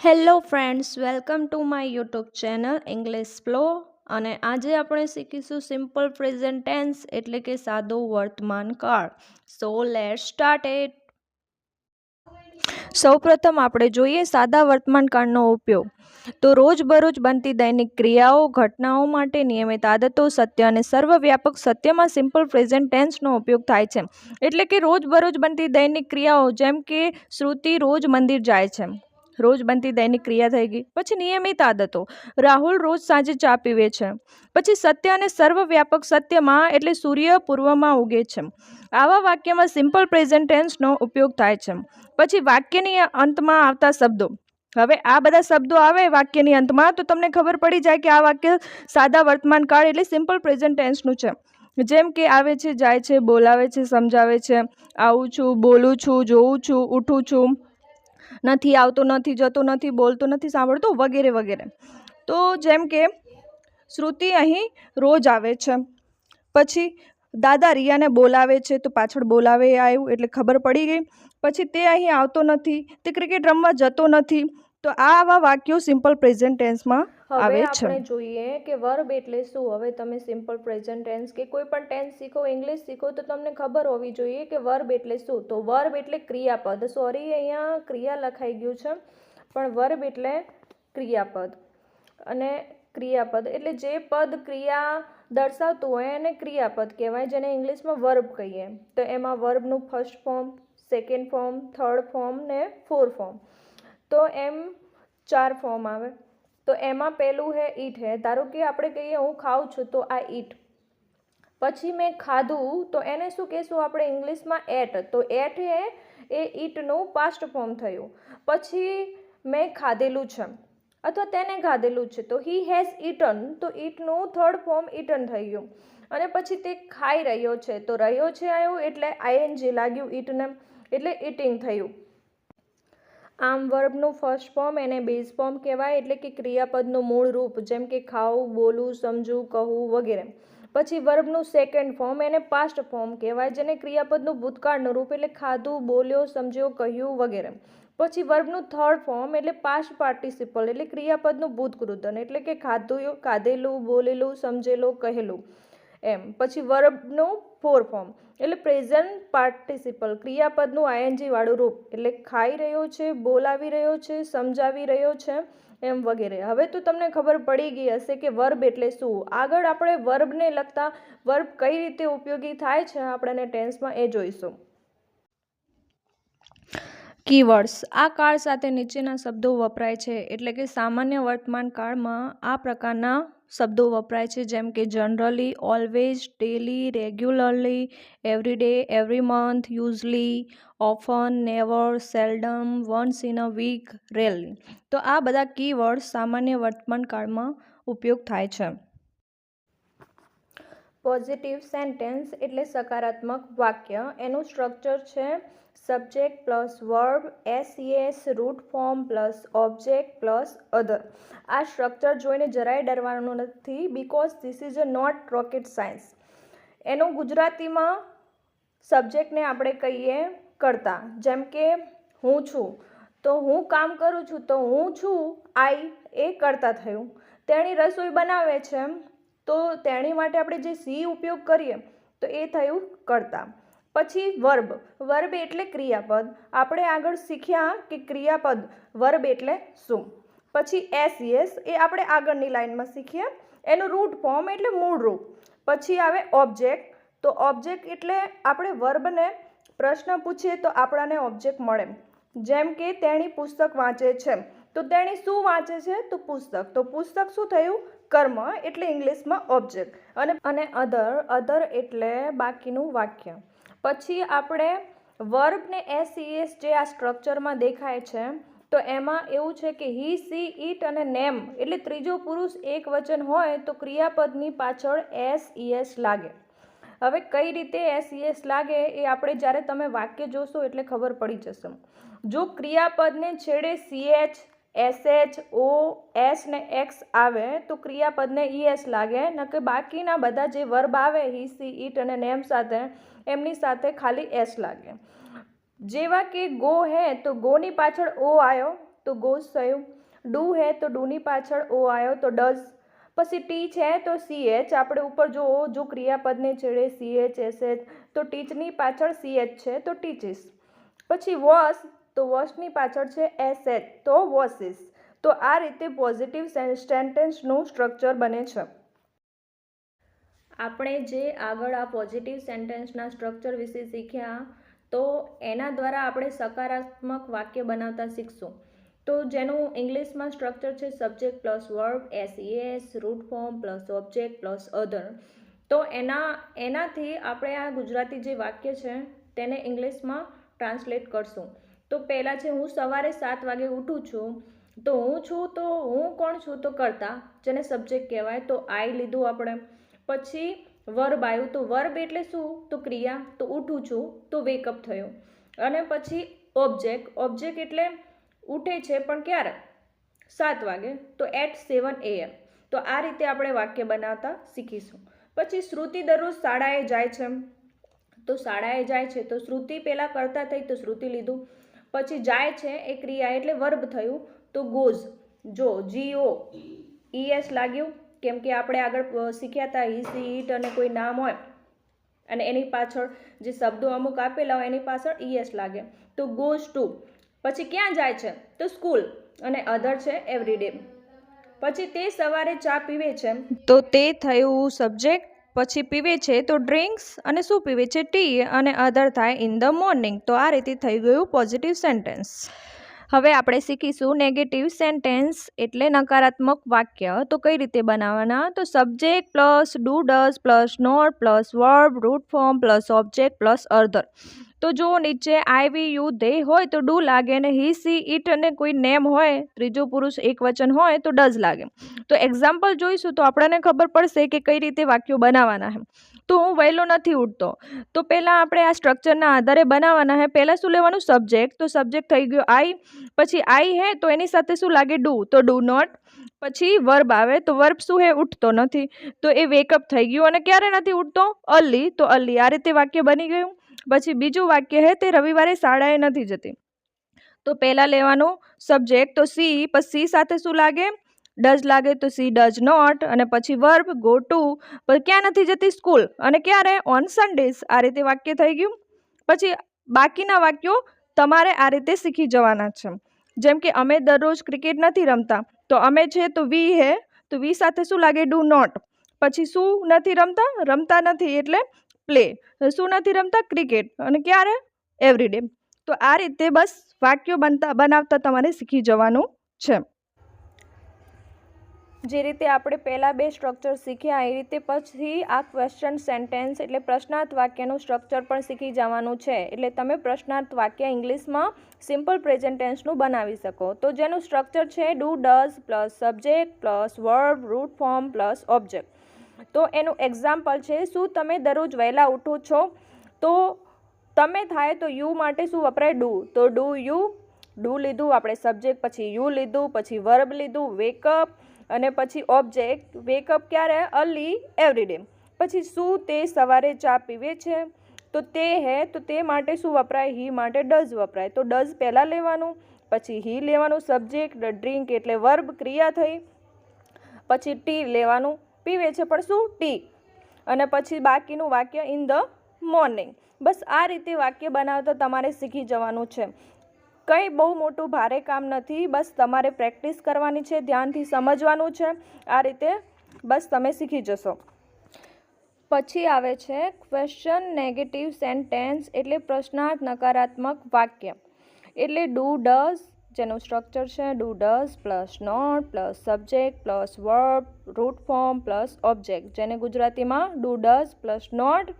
Hello friends, welcome to my YouTube channel English Flow અને આજે આપણે શીખીશું સિમ્પલ પ્રેઝન્ટ ટેન્સ એટલે કે સાદો વર્તમાન કાળ. સો લેટ સ્ટાર્ટ એટ સૌપ્રથમ આપણે જોઈએ સાદા વર્તમાન કાળનો ઉપયોગ. તો રોજબરોજ બનતી દૈનિક ક્રિયાઓ, ઘટનાઓ માટે નિયમિત આદતો, સત્ય અને સર્વવ્યાપક સત્યમાં સિમ્પલ પ્રેઝન્ટ ટેન્સનો ઉપયોગ થાય છે. એટલે કે રોજબરોજ બનતી દૈનિક ક્રિયાઓ જેમ કે શ્રુતિ રોજ મંદિર જાય છે. રોજ બનતી દૈનિક ક્રિયા થઈ ગઈ. પછી નિયમિત આદતો. રાહુલ રોજ સાંજે ચા પીવે છે. પછી સત્ય અને સર્વવ્યાપક સત્યમાં એટલે સૂર્ય પૂર્વમાં ઉગે છે. આવા વાક્યમાં સિમ્પલ પ્રેઝન્ટ ટેન્સનો ઉપયોગ થાય છે. પછી વાક્યની અંતમાં આવતા શબ્દો. હવે આ બધા શબ્દો આવે વાક્યની અંતમાં તો તમને ખબર પડી જાય કે આ વાક્ય સાદા વર્તમાન કાળ એટલે સિમ્પલ પ્રેઝન્ટ ટેન્સનું છે. જેમ કે આવે છે, જાય છે, બોલાવે છે, સમજાવે છે. આવું છું, બોલું છું, જોઉં છું, ઉઠું છું. નથી, આવતો નથી, જતો નથી, બોલતો નથી, સાંભળતો વગેરે વગેરે. તો જેમ કે શ્રુતિ અહીં રોજ આવે છે. પછી દાદા રિયાને બોલાવે છે તો પાછળ બોલાવે આવ્યું એટલે ખબર પડી ગઈ. પછી તે અહીં આવતો નથી, તે ક્રિકેટ રમવા જતો નથી. તો આ આવા વાક્યો સિમ્પલ પ્રેઝન્ટ ટેન્સમાં આવે હવે છે. આપણે જોઈએ કે વર્બ એટલે શું? હવે તમે સિમ્પલ પ્રેઝન્ટ ટેન્સ કે કોઈ પણ ટેન્સ શીખો ઇંગ્લિશ શીખો તો તમને ખબર હોવી જોઈએ કે વર્બ એટલે શું? તો વર્બ એટલે ક્રિયાપદ. સોરી અહીંયા ક્રિયા લખાઈ ગયું છે પણ વર્બ એટલે ક્રિયાપદ. અને ક્રિયાપદ એટલે જે પદ ક્રિયા દર્શાવતું હોય એને ક્રિયાપદ કહેવાય જેને ઇંગ્લિશમાં વર્બ કહીએ. તો એમાં વર્બનું first form second form third form ને ફોર ફોર્મ તો એમ ચાર ફોર્મ આવે. તો એમાં પહેલું હે ઈટ હે. ધારો કે આપણે કહીએ હું ખાઉં છું તો આ ઈટ. પછી મેં ખાધું તો એને શું કહેશું આપણે ઇંગ્લિશમાં એટ. તો એટ હે એ ઈટનું પાસ્ટ ફોર્મ થયું. પછી મેં ખાધેલું છે. અથવા તેને ખાધેલું છે. તો હી હેઝ ઈટન તો ઈટનું થર્ડ ફોર્મ ઈટન થઈ ગયું. અને પછી તે ખાઈ રહ્યો છે. તો રહ્યો છે આવ્યું એટલે આઈએનજી લાગ્યું ઈટને. એટલે ઈટિંગ થયું. આમ વર્બનું ફર્સ્ટ ફોર્મ એને બેઝ ફોર્મ કહેવાય એટલે કે ક્રિયાપદનું મૂળ રૂપ, જેમ કે ખાવું, બોલવું, સમજવું કહું વગેરે. પછી વર્બનું સેકન્ડ ફોર્મ એને પાસ્ટ ફોર્મ કહેવાય, જેને ક્રિયાપદનું ભૂતકાળનું રૂપ એટલે ખાધું, બોલ્યો, સમજ્યો, કહ્યું વગેરે. પછી વર્બનું થર્ડ ફોર્મ એટલે પાસ્ટ પાર્ટિસિપલ એટલે ક્રિયાપદનું ભૂતકૃતન એટલે કે ખાધું ખાધેલું બોલેલું, સમજેલું, કહેલું. એમ. પછી વર્બનું ફોર ફોર્મ. એટલે પ્રેઝન્ટ પાર્ટિસિપલ, ક્રિયાપદનું આયનજીવાળું રૂપ. એટલે ખાઈ રહ્યો છે, બોલાવી રહ્યો છે, સમજાવી રહ્યો છે, એમ વગેરે. હવે તો તમને ખબર પડી ગઈ હશે કે વર્બ એટલે શું? આગળ આપણે વર્બને લગતા વર્બ કઈ રીતે ઉપયોગી થાય છે આપણને ટેન્સમાં એ જોઈશું. કીવર્ડ્સ. આ કાળ સાથે નીચેના શબ્દો વપરાય છે. એટલે કે સામાન્ય વર્તમાન કાળમાં આ પ્રકારના શબ્દો વપરાય છે, જેમ કે generally always daily regularly every day every month usually often never seldom once in a week rarely તો આ બધા કીવર્ડ સામાન્ય વર્તમાન કાળમાં ઉપયોગ થાય છે. પોઝિટિવ સેન્ટેન્સ એટલે સકારાત્મક વાક્ય. એનું સ્ટ્રક્ચર છે subject plus verb S root form plus object plus other આ સ્ટ્રક્ચર જોઈને જરાય ડરવાનું નથી because this is a not rocket science એનું ગુજરાતીમાં સબ્જેક્ટને આપણે કહીએ કરતા. જેમ કે, હું છું. તો હું કામ કરું છું, તો હું છું આઈ એ કરતા થયું. તેણી રસોઈ બનાવે છે, તો તેણી માટે આપણે જે સી ઉપયોગ કરીએ, તો એ થયું કરતા. પછી વર્બ. વર્બ એટલે ક્રિયાપદ. આપણે આગળ શીખ્યા કે ક્રિયાપદ, વર્બ એટલે શું. પછી એસ યસ એ આપણે આગળની લાઇનમાં શીખીએ. એનું રૂટ ફોર્મ એટલે મૂળ રૂપ પછી આવે ઓબ્જેક્ટ તો ઓબ્જેક્ટ એટલે આપણે વર્બને પ્રશ્ન પૂછીએ તો આપણાને ઓબ્જેક્ટ મળે. જેમ કે તેણી પુસ્તક વાંચે છે. તો તેણી શું વાંચે છે? તો પુસ્તક. તો પુસ્તક શું થયું? કર્મ એટલે ઇંગ્લિશમાં ઓબ્જેક્ટ અને અને અધર અધર એટલે બાકીનું વાક્ય. પછી આપણે વર્બ ને એસ એસ જે આ સ્ટ્રક્ચરમાં દેખાય છે, તો એમાં એવું છે કે હી સી ઇટ અને નેમ એટલે ત્રીજો પુરુષ એક વચન હોય તો ક્રિયાપદની પાછળ એસ એસ લાગે. હવે કઈ રીતે એસ ઈએસ લાગે એ આપણે જ્યારે તમે વાક્ય જોશો એટલે ખબર પડી જશે. જો ક્રિયાપદને છેડે સીએચ એસએચ ઓ એસ ને એક્સ આવે તો ક્રિયાપદને ઈએસ લાગે ન કે બાકીના બધા જે વર્બ આવે હી સી ઈટ અને નેમ સાથે, એમની સાથે ખાલી એસ લાગે. જેવા કે ગો હે તો ગોની પાછળ ઓ આવ્યો તો ગોઝ થયું. ડુ હે તો ડુની પાછળ ઓ આવ્યો તો ડઝ પછી ટી છે તો સી એચ આપણે ઉપર જો જો ક્રિયાપદને છેડે સી એચ એસ તો ટીચની પાછળ સી એચ છે, તો ટીચીસ પછી વોશ તો વોશની પાછળ છે એસ એચ તો વોસિસ તો આ રીતે પોઝિટિવ સેન્ટેન્સનું સ્ટ્રક્ચર બને છે. આપણે જે આગળ આ પોઝિટિવ સેન્ટેન્સના સ્ટ્રક્ચર વિશે શીખ્યા, તો એના દ્વારા આપણે સકારાત્મક વાક્ય બનાવતા શીખશું. તો જેનું ઇંગ્લિશમાં સ્ટ્રક્ચર છે subject plus verb S root form plus object plus other. તો એના, એનાથી આપણે આ ગુજરાતી જે વાક્ય છે, તેને ઇંગ્લિશમાં ટ્રાન્સલેટ કરશું. તો પહેલાં છે હું સવારે સાત વાગે ઉઠું છું, તો હું છું તો હું કોણ છું? તો કરતા, જેને સબ્જેક્ટ કહેવાય, તો આઈ લીધું આપણે. પછી વર્બ આવ્યું, તો વર્બ એટલે શું? તો ક્રિયા, તો ઉઠું છું, તો વેકઅપ થયું. અને પછી ઓબ્જેક્ટ ઓબ્જેક્ટ એટલે ઉઠે છે પણ ક્યારે? સાત વાગે, તો એટ સેવન એએમ તો આ રીતે આપણે વાક્ય બનાવતા શીખીશું. પછી શ્રુતિ દરરોજ શાળાએ જાય છે. તો શાળાએ જાય છે, તો શ્રુતિ પહેલાં કરતા થઈ, તો શ્રુતિ લીધું. પછી જાય છે એ ક્રિયા એટલે વર્બ થયું તો ગોઝ. જો જીઓ ઈએસ લાગ્યું, કેમ કે આપણે આગળ શીખ્યા હતા હિસી ઈટ અને કોઈ નામ હોય, અને એની પાછળ જે શબ્દો અમુક આપેલા હોય એની પાછળ ઈએસ લાગે. તો ગોઝ ટુ. પછી ક્યાં જાય છે? તો સ્કૂલ. અને અધર છે એવરીડે. પછી તે સવારે ચા પીવે છે. તો તે થયું સબ્જેક્ટ પછી પીવે છે તો ડ્રિંક્સ અને શું પીવે છે? ટી અને અધર થાય ઇન ધ મોર્નિંગ. તો આ રીતે થઈ ગયું પોઝિટિવ સેન્ટેન્સ. હવે આપણે શીખીશું નેગેટિવ સેન્ટેન્સ એટલે નકારાત્મક વાક્ય. તો કઈ રીતે બનાવવાના? તો subject plus do does plus not plus verb root form plus object plus other. તો જો નીચે આઈ વી યુ દે હોય તો ડુ લાગે અને હી સી ઇટ અને કોઈ નેમ હોય, ત્રીજો પુરુષ એક વચન હોય તો ડઝ લાગે. તો એક્ઝામ્પલ જોઈશું તો આપણને ખબર પડશે કે કઈ રીતે વાક્યો બનાવવાના છે તો હું વહેલો નથી ઉઠતો. તો પહેલાં આપણે આ સ્ટ્રક્ચરના આધારે બનાવવાના છે પહેલાં શું લેવાનું? સબ્જેક્ટ તો સબ્જેક્ટ થઈ ગયો આઈ પછી આઈ હે તો એની સાથે શું લાગે? ડુ. તો ડુ નોટ. પછી વર્બ આવે તો વર્બ શું હે? ઉઠતો નથી. તો એ વેકઅપ થઈ ગયું. અને ક્યારે નથી ઉઠતો? અર્લી તો અર્લી આ રીતે વાક્ય બની ગયું. પછી બીજું વાક્ય હે, તે રવિવારે શાળાએ નથી જતી. તો પહેલાં લેવાનું સબ્જેક્ટ, તો સી, પછી સી સાથે શું લાગે? ડઝ લાગે તો સી, ડઝ નોટ, અને પછી વર્બ, ગો ટુ, પછી ક્યાં નથી જતી? સ્કૂલ. અને ક્યારે? On Sundays. આ રીતે વાક્ય થઈ ગયું. પછી બાકીના વાક્યો તમારે આ રીતે શીખી જવાના છે. જેમ કે અમે દરરોજ ક્રિકેટ નથી રમતા. તો અમે છે, તો વી હે, તો વી સાથે શું લાગે? Do not. પછી શું નથી રમતા? રમતા નથી. એટલે પ્લે. શું નથી રમતા? ક્રિકેટ. અને ક્યારે? એવરીડે તો આ રીતે બસ વાક્યો બનતા, બનાવતા તમારે શીખી જવાનું છે. જે રીતે આપણે પહેલાં બે સ્ટ્રક્ચર શીખ્યા, એ રીતે પછી આ ક્વેશ્ચન સેન્ટેન્સ એટલે પ્રશ્નાર્થ વાક્યનું સ્ટ્રક્ચર પણ શીખી જવાનું છે. એટલે તમે પ્રશ્નાર્થ વાક્ય ઇંગ્લિશમાં સિમ્પલ પ્રેઝન્ટ ટેન્સનું બનાવી શકો. તો જેનું સ્ટ્રક્ચર છે do does plus subject plus verb root form plus object તો એનું એક્ઝામ્પલ છે, શું તમે દરરોજ વહેલા ઉઠો છો? તો તમે થાય તો યુ માટે શું વપરાય? ડુ. તો ડુ યુ? ડુ લીધું, આપણે સબ્જેક્ટ પછી યુ લીધું, પછી વર્બ લીધું વેકઅપ અને પછી ઓબ્જેક્ટ વેકઅપ ક્યારે? અર્લી એવરીડે પછી શું તે સવારે ચા પીવે છે? તો તે હે, તો તે માટે શું વપરાય? હી માટે ડઝ વપરાય. તો ડઝ પહેલાં લેવાનું, પછી હી લેવાનું સબ્જેક્ટ ડ્રિંક એટલે વર્બ ક્રિયા થઈ. પછી ટી લેવાનું પીવે છે, પણ શું? ટી અને પછી બાકીનું વાક્ય ઇન ધ મોર્નિંગ બસ આ રીતે વાક્ય બનાવતા તમારે શીખી જવાનું છે. કંઈ બહુ મોટું ભારે કામ નથી, બસ તમારે પ્રેક્ટિસ કરવાની છે, ધ્યાનથી સમજવાનું છે. આ રીતે બસ તમે શીખી જશો. પછી આવે છે ક્વેશ્ચન નેગેટિવ સેન્ટેન્સ એટલે પ્રશ્નાર્થ નકારાત્મક વાક્ય. એટલે ડુ ડઝ જેનું સ્ટ્રક્ચર છે do does plus not plus subject plus verb root form plus object જેને ગુજરાતીમાં ડુ ડઝ પ્લસ નોટ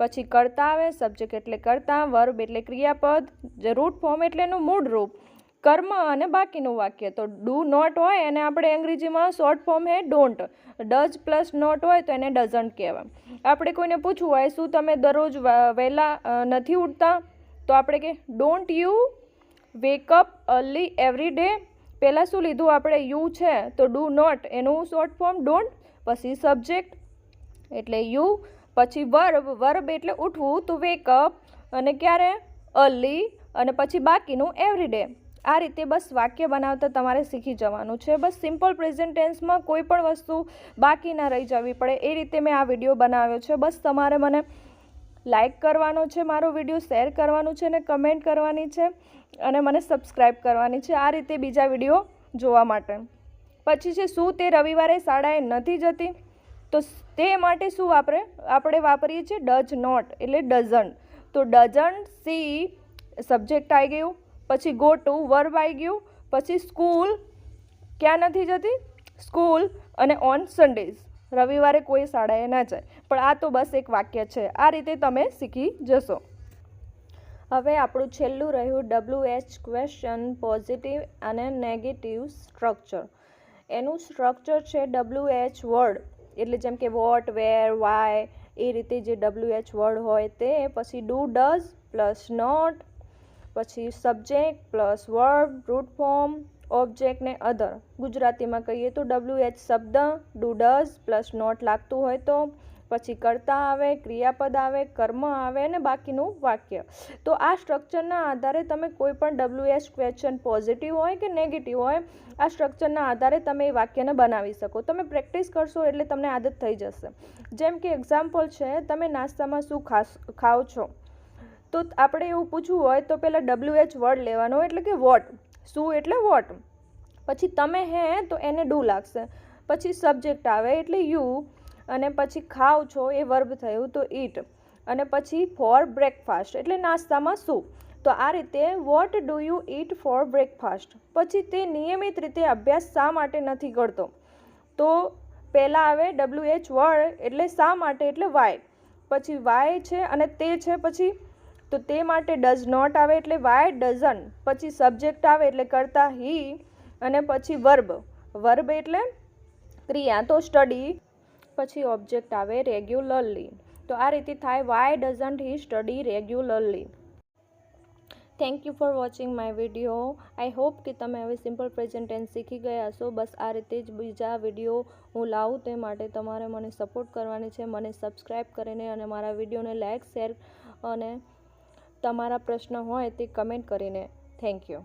પછી કરતા આવે સબ્જેક્ટ એટલે કરતા વર્બ એટલે ક્રિયાપદ, જે રૂટ ફોર્મ એટલે એનું મૂળ રૂપ, કર્મ અને બાકીનું વાક્ય. તો ડુ નોટ હોય એને આપણે અંગ્રેજીમાં શોર્ટ ફોર્મ હે ડોન્ટ ડઝ પ્લસ નોટ હોય તો એને ડઝન્ટ કહેવાય. આપણે કોઈને પૂછવું હોય, શું તમે દરરોજ વહેલા નથી ઉઠતા? તો આપણે કે don't you wake up early every day પહેલાં શું લીધું? આપણે યુ છે, તો ડુ નોટ. એનું શોર્ટ ફોર્મ ડોન્ટ પછી સબ્જેક્ટ એટલે યુ. પછી વર્બ વર્બ એટલે ઉઠવું, તો વેકઅપ અને ક્યારે? અર્લી અને પછી બાકીનું એવરી ડે આ રીતે બસ વાક્ય બનાવતા તમારે શીખી જવાનું છે. બસ સિમ્પલ પ્રેઝન્ટ ટેન્સમાં કોઈ પણ વસ્તુ બાકી ના રહી જવી પડે. એ રીતે મેં આ વીડિયો બનાવ્યો છે. બસ તમારે મને લાઈક કરવાનો છે, મારો વીડિયો શેર કરવાનું છે અને કમેન્ટ કરવાની છે અને મને સબસ્ક્રાઈબ કરવાની છે, આ રીતે બીજા વીડિયો જોવા માટે. પછી છે, શું તે રવિવારે શાળાએ નથી જતી? તો તે માટે શું વાપરે? આપણે વાપરીએ છીએ ડઝ નોટ એટલે ડઝન તો ડઝન સી સબ્જેક્ટ આવી ગયું, પછી ગો ટુ વર્બ આવી ગયું, પછી સ્કૂલ ક્યાં નથી જતી? સ્કૂલ અને ઓન સન્ડેઝ રવિવારે કોઈ શાળાએ ના જાય. પણ આ તો બસ એક વાક્ય છે. આ રીતે તમે શીખી જશો. હવે આપણું છેલ્લું રહ્યું ડબલ્યુ એચ ક્વેશ્ચન પોઝિટિવ અને નેગેટિવ સ્ટ્રક્ચર એનું સ્ટ્રક્ચર છે ડબલ્યુ એચ વર્ડ એટલે જેમ કે વોટ વેર વાય એ રીતે જે ડબલ્યુ એચ વર્ડ હોય તે, પછી ડુ ડઝ પ્લસ નોટ પછી subject plus verb root form object ને અધર ગુજરાતીમાં કહીએ તો ડબલ્યુ એચ શબ્દ ડુડસ પ્લસ નોટ લાગતું હોય તો પછી કર્તા આવે, ક્રિયાપદ આવે, કર્મ આવે અને બાકીનું વાક્ય. તો આ સ્ટ્રક્ચરના આધારે તમે કોઈ પણ ડબલ્યુ એચ ક્વેશ્ચન પોઝિટિવ હોય કે નેગેટિવ હોય, આ સ્ટ્રક્ચરના આધારે તમે એ વાક્યને બનાવી શકો. તમે પ્રેક્ટિસ કરશો એટલે તમને આદત થઈ જશે. જેમ કે એક્ઝામ્પલ છે, તમે નાસ્તામાં શું ખાસ, ખાઓ છો? તો આપણે એવું પૂછવું હોય તો પહેલાં ડબલ્યુ એચ વર્ડ લેવાનો એટલે કે વોટ શું એટલે વોટ પછી તમે હે તો એને ડુ લાગશે. પછી સબ્જેક્ટ આવે એટલે યુ અને પછી ખાવ છો એ વર્બ થયું તો ઈટ અને પછી ફોર બ્રેકફાસ્ટ એટલે નાસ્તામાં શું? તો આ રીતે what do you eat for breakfast પછી તે નિયમિત રીતે અભ્યાસ શા માટે નથી કરતો? તો પહેલાં આવે ડબલ્યુ એચ વર્ડ એટલે શા માટે એટલે વાય પછી વાય છે અને તે છે પછી તો તે માટે ડઝ નોટ આવે એટલે વાય ડઝન પછી સબ્જેક્ટ આવે એટલે કરતા હી અને પછી વર્બ વર્બ એટલે ક્રિયા. તો સ્ટડી પછી ઓબ્જેક્ટ આવે રેગ્યુલરલી તો આ રીતે થાય why doesn't he study regularly thank you for watching my video I hope કે તમે હવે સિમ્પલ પ્રેઝન્ટ શીખી ગયા હશો. બસ આ રીતે જ બીજા વીડિયો હું લાવું તે માટે તમારે મને સપોર્ટ કરવાની છે. મને સબસ્ક્રાઈબ કરીને અને મારા વિડીયોને લાઇક શેર અને તમારા પ્રશ્ન હોય તે કમેન્ટ કરીને. Thank you